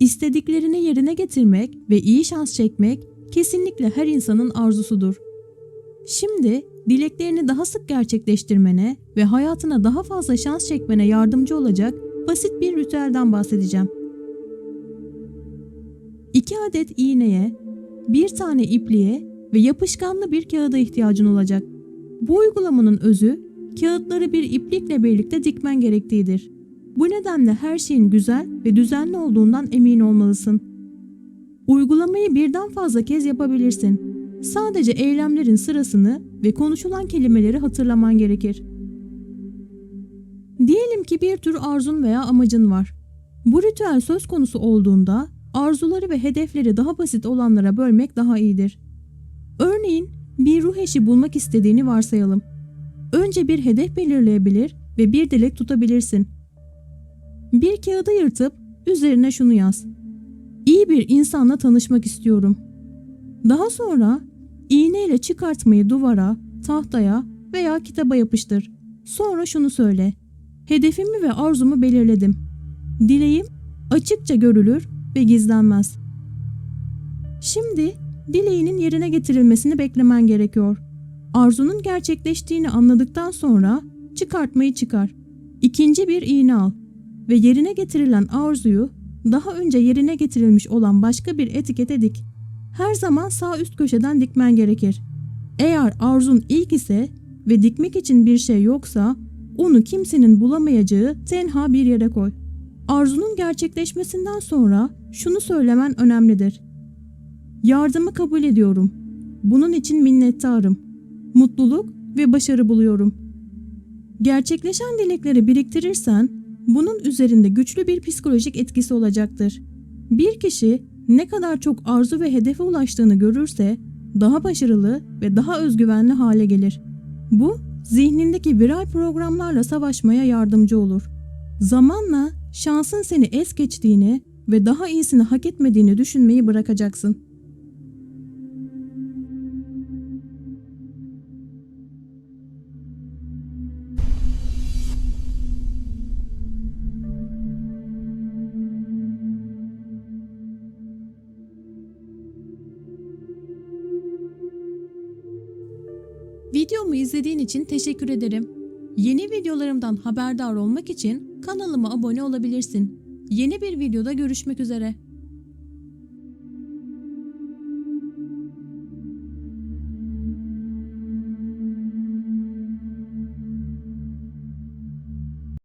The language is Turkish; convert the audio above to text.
İstediklerini yerine getirmek ve iyi şans çekmek kesinlikle her insanın arzusudur. Şimdi dileklerini daha sık gerçekleştirmene ve hayatına daha fazla şans çekmene yardımcı olacak basit bir ritüelden bahsedeceğim. 2 adet iğneye, bir tane ipliğe ve yapışkanlı bir kağıda ihtiyacın olacak. Bu uygulamanın özü kağıtları bir iplikle birlikte dikmen gerektiğidir. Bu nedenle her şeyin güzel ve düzenli olduğundan emin olmalısın. Uygulamayı birden fazla kez yapabilirsin. Sadece eylemlerin sırasını ve konuşulan kelimeleri hatırlaman gerekir. Diyelim ki bir tür arzun veya amacın var. Bu ritüel söz konusu olduğunda arzuları ve hedefleri daha basit olanlara bölmek daha iyidir. Örneğin bir ruh eşi bulmak istediğini varsayalım. Önce bir hedef belirleyebilir ve bir dilek tutabilirsin. Bir kağıdı yırtıp üzerine şunu yaz. İyi bir insanla tanışmak istiyorum. Daha sonra iğneyle çıkartmayı duvara, tahtaya veya kitaba yapıştır. Sonra şunu söyle. Hedefimi ve arzumu belirledim. Dileğim açıkça görülür ve gizlenmez. Şimdi dileğinin yerine getirilmesini beklemen gerekiyor. Arzunun gerçekleştiğini anladıktan sonra çıkartmayı çıkar. İkinci bir iğne al ve yerine getirilen arzuyu daha önce yerine getirilmiş olan başka bir etikete dik. Her zaman sağ üst köşeden dikmen gerekir. Eğer arzun ilk ise ve dikmek için bir şey yoksa onu kimsenin bulamayacağı tenha bir yere koy. Arzunun gerçekleşmesinden sonra şunu söylemen önemlidir. Yardımı kabul ediyorum. Bunun için minnettarım. Mutluluk ve başarı buluyorum. Gerçekleşen dilekleri biriktirirsen bunun üzerinde güçlü bir psikolojik etkisi olacaktır. Bir kişi ne kadar çok arzu ve hedefe ulaştığını görürse daha başarılı ve daha özgüvenli hale gelir. Bu zihnindeki viral programlarla savaşmaya yardımcı olur. Zamanla şansın seni es geçtiğini ve daha iyisini hak etmediğini düşünmeyi bırakacaksın. Videomu izlediğin için teşekkür ederim. Yeni videolarımdan haberdar olmak için kanalıma abone olabilirsin. Yeni bir videoda görüşmek üzere.